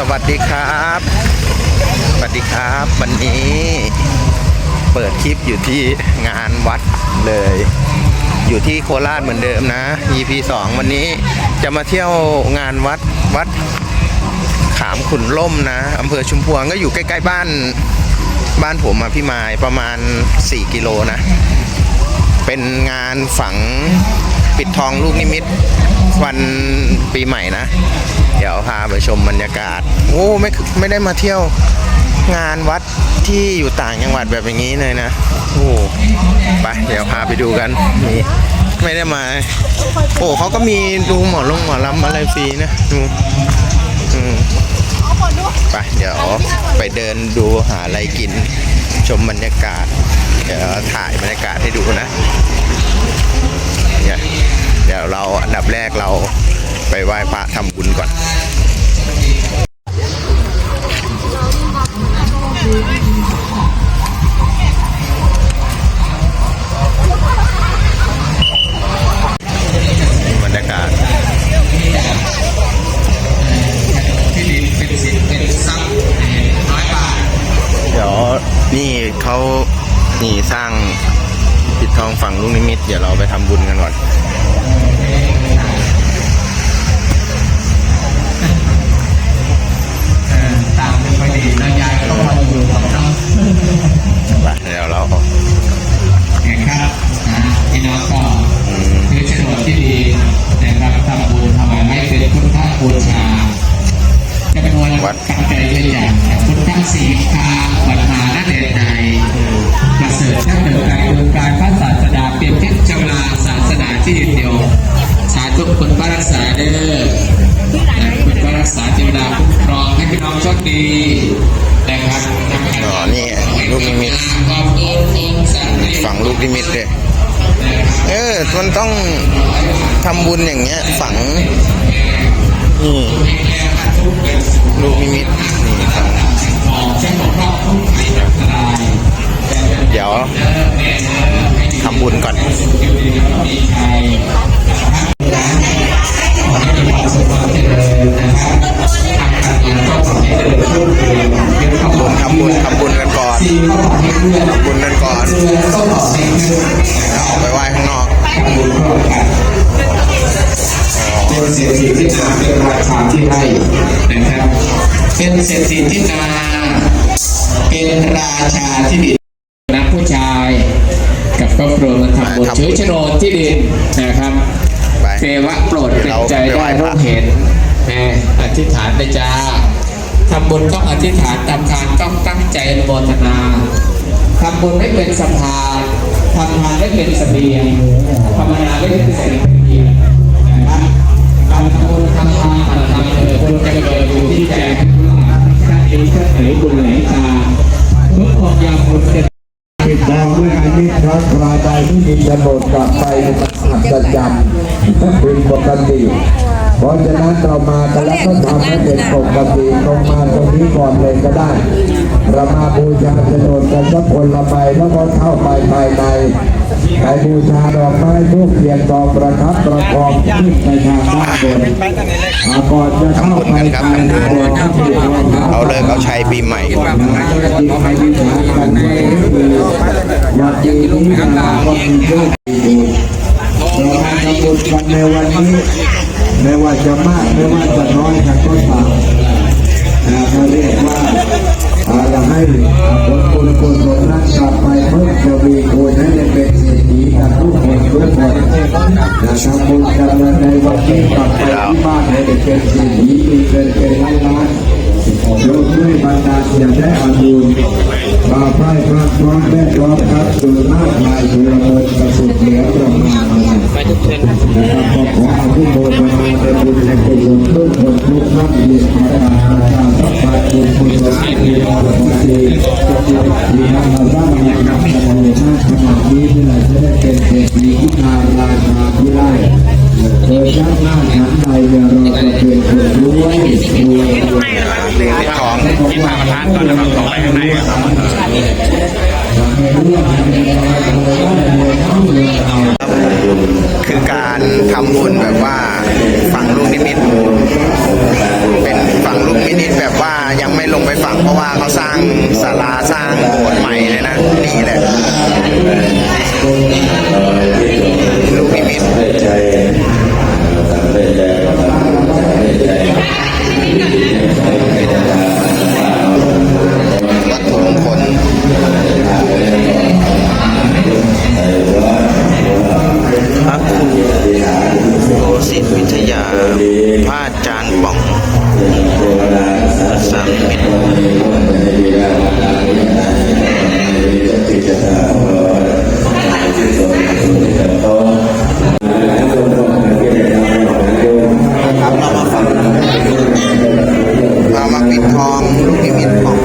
สวัสดีครับ สวัสดีครับ วันนี้เปิดคลิปอยู่ที่งานวัดเลย อยู่ที่โคราชเหมือนเดิมนะ EP 2 วันนี้จะมาเที่ยวงานวัดวัด ขามขุนล่มนะอำเภอชุมพวงก็อยู่ใกล้ๆบ้านบ้านผมอะพี่มายประมาณ 4 กิโลนะ เป็นงานฝังปิดทองลูกนิมิต วันปีใหม่นะ เดี๋ยวพาไปชมบรรยากาศ โอ้ไม่ไม่ได้มาเที่ยวงานวัดที่อยู่ต่างจังหวัดแบบอย่างนี้เลยนะ โอ้ไปเดี๋ยวพาไปดูกันนี่ไม่ได้มา โอ้เขาก็มีดูหมอลงหมอลำอะไรฟรีนะดูไปเดี๋ยวไปเดินดูหาอะไรกิน ชมบรรยากาศ เดี๋ยวถ่ายบรรยากาศให้ดูนะ ดี๋ยวเราอันดับแรกเราไปไหว้พระทำบุญก่อนบรรยากาศเป็นสิทธิ์เป็นทรัพย์ร้อยบาทเดี๋ยวนี่เขานี่สร้างปิดทองฝั่งลูกนิมิต เดี๋ยวเราไปทำบุญกันก่อน เออตามเป็นไปดีแล้วยายกองมาอยู่กับเราเดี๋ยวเรานครับนะพี่น้องก็คือโฉนดที่ดีนะครับทำบุญทำอะไรไม่เป็นพุทธบูชาจะเป็นวันปัจจัยเยอะอย่างพุทธศีคาปัญหาหน้าเด่นใดประเสริฐถ้าเกิดการดวงการพระศาสดาเปลี่ยน สาธุคุณพระรักษาเด้อและคุณก็รักษาเทวดาคุ้มครองให้พี่น้องโชคดีนะครับอ๋อนี่ลูกนิมิตขอบคุณคุณสันติฝังลูกนิมิตเลยเออมันต้องทำบุญอย่างเงี้ย ฝังนี่ลูกนิมิตนี่ฝังของเจ้าของครอบครัวไม่อันตรายเดี๋ยวทำบุญก่อน สุขความเจริญนะครับทำการงานก็ขอให้เจริญรุ่งเรืองเดี๋ยวเขาบอกทำบุญทำบุญกันก่อนสี่ก็ขอให้เลื่อนทำบุญกันก่อนเรือนก็ขอให้เลื่อนแล้วออกไปไหว้ข้างนอกบุญร่วมกันเป็นเศรษฐีที่นาเป็นราชาที่ไร่นะครับ เป็นเศรษฐีที่นาเป็นราชาที่ดินนะผู้ชาย กับครอบครัวมาทำบุญถือโฉนดที่ดินนะครับ ไปเทวะโปรดเป็นใจได้รู้เห็นแม่อธิษฐานไปจ้าทำบุญต้องอธิษฐานทำทานต้องตั้งใจอนุโมทนาทำบุญไม่เป็นสะพานทำทานไม่เป็นเสบียงภาวนาไม่เป็นเสบียงนะครับการทำบุญทำทานทำทานเถิดบุญจะเกิดอยู่ที่ใจชาตินี้ชาติไหนบุญไหนตามทุกองค์ยามบุญจะ ปิดทองด้วยอานิพระราใดที่มีโฉนดกลับไปมันอัศจรรย์เป็นปกติเพราะฉะนั้นเรามากันแล้วก็ทำให้เป็นปกติตรงมาตรงนี้ก่อนเลยก็ได้เรามาบูชาโฉนดกันสักคนละใบแล้วก็เข้าไปภายในไปบูชาดอกไม้ทูบเทียนดอกประทับประกอบขึ้นไปทางด้านบนอ่าก่อนจะเข้าไปภายในโบเอาเลิกเอาใช้ปีใหม่ก่อนอ ยากยินดีนาก็มีโชคดีเราทำบุญกันในวันนี้ไม่ว่าจะมากไม่ว่าจะน้อยกันก็ตามนะเขาเรียกว่าอาละให้ผลบุญกุศลนั้นกลับไปเพิ่มจะมีคูณให้เป็นเศรษฐีกันทุกคนทุกคนนะทำบุญกันในวันนี้กลับไปที่บ้านให้เป็นเศรษฐีมีเงินเป็นล้านล้าน ๆยกด้วยบรรดาเสียงและอาบุญบาไพร่พระพร้อมแม่พร้อมครับโดยมากมายสุรพลประสุดเหนือประมาณนะครับก็ขออนุโมทนาเป็นบุญแห่งกุศลทุกคนทุกท่านเรียนมาตามตามสัพพะบุญกุศลที่มีมาปกติที่นำมาสร้างในนามในหน้าขณะนี้ที่เราจะได้เป็นเศรษฐีที่นาราชาที่ไร่โดยชาติหน้า ทานก่อนแล้วก็ไปข้างในครับคือการทำบุญแบบว่าฝังลูกนิมิตเป็นฝังลูกนิมิตแบบว่าเขาสร้างศาลาสร้างโบสถ์ใหม่เลยนะนี่แหละลูกนิมิต เรามาฟังเรามาปิดทองลูกนิมิตของ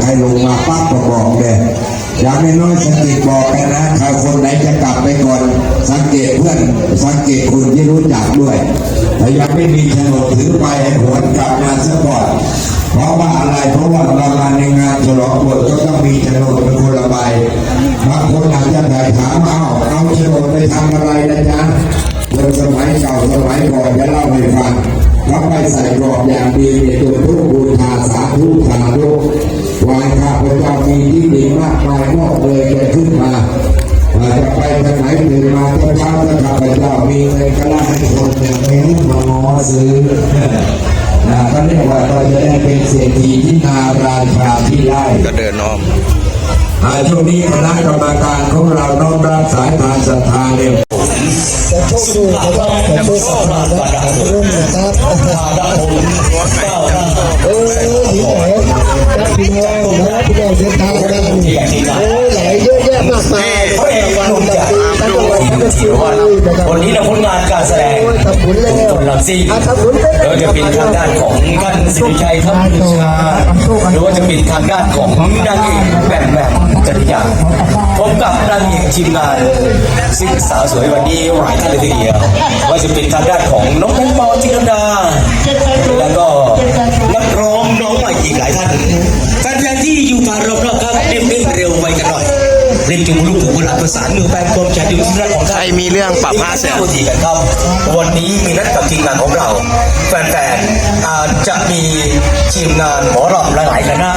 ใครลงมาปั๊บก็บอกเลยอย่างน้อยสงเกตบอกกันนะใครคนไหนจะกลับไปก่อน สังเกตเพื่อนสังเกตคนที่รู้จักด้วยถ้ายังไม่มีโฉนดถือไปหวนกลับมาซะก่อนเพราะว่าอะไรเพราะว่าเรามาในงานฉลองบวชก็ต้องมีโฉนดเป็นคนละใบบางคนอาจจะแบบถามเอาเอาโฉนดไปทำอะไรนะจ๊ะคนสมัยเก่าสมัยก่อนจะเล่าให้ฟังเขาไปใส่กรอบอย่างดีในตัวทุกบูชาสาธุสาธุ วายข้าพเจ้ามีที่ดินมากมายมอบเลยแกขึ้นมาอาจจะไปทางไหนตื่นมาเช้าๆถ้าข้าพเจ้ามีเงินก็ไล่ให้คนอย่างนี้มาง้อซื้อนะก็เรียกว่าเราจะได้เป็นเศรษฐีที่นาราชาที่ไร่ก็เดินอ้อมอ่าช่วงนี้คณะกรรมการของเราน้อมรับสายทานศรัทธาเนี่ยแต่โชคดีนะครับแต่โชคสำคัญนะรุ่นนะครับเออดีไหน นักพี่น้องนะพี่น้องเดินทางกันโอ้หลายเยอะแยะมากมายรางวัลจากตั้งางวัลทั้งสิ้นเลยนะครับวันนี้นะผลงานการแสดงโอ้ยทำบุญแล้วคนลำซิ่งทำบุญโดยจะเป็นทางด้านของท่านสิริชัยทัพบูชาหรือว่าจะเป็นทางด้านของนางเอกแบบแบบจริยาพบกับนางเอกทีมงานซึ่งสาวสวยวันนี้หลายท่านเลยทีเดียวว่าจะเป็นทางด้านของน้องแตงโมจินดาแล้วก็ับห้าแสนพูดทีกันครับ วันนี้มีนัดกับทีมงานของเรา แฟนๆอาจจะมีทีมงานหมอรำหลายๆคณะ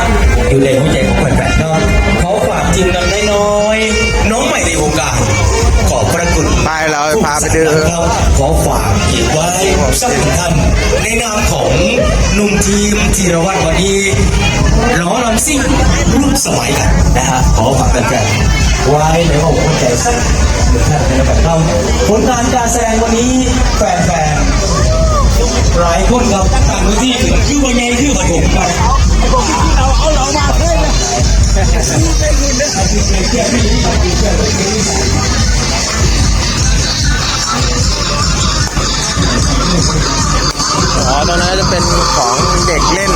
อยู่ในหัวใจของแฟนๆครับเขาฝากทีมงานน้อยๆน้องใหม่ในวงการขอบพระคุณไปเราพาไปดูขอฝากเก็บไว้สักหนึ่งท่านในนามของหนุ่มทีมธีรวัตรวันนี้ล้อลำซิ่งรุ่นสมัยกันนะฮะขอฝากแฟนๆ ไว้ในห้องหัวใจสักหนึ่งท่านนะครับครับผลงานการแสดงวันนี้แฟนๆหลายคนครับต่างพื้นที่คือวันไงคือวันผมไปอ๋อตอนนั้นจะเป็นของเด็กเล่น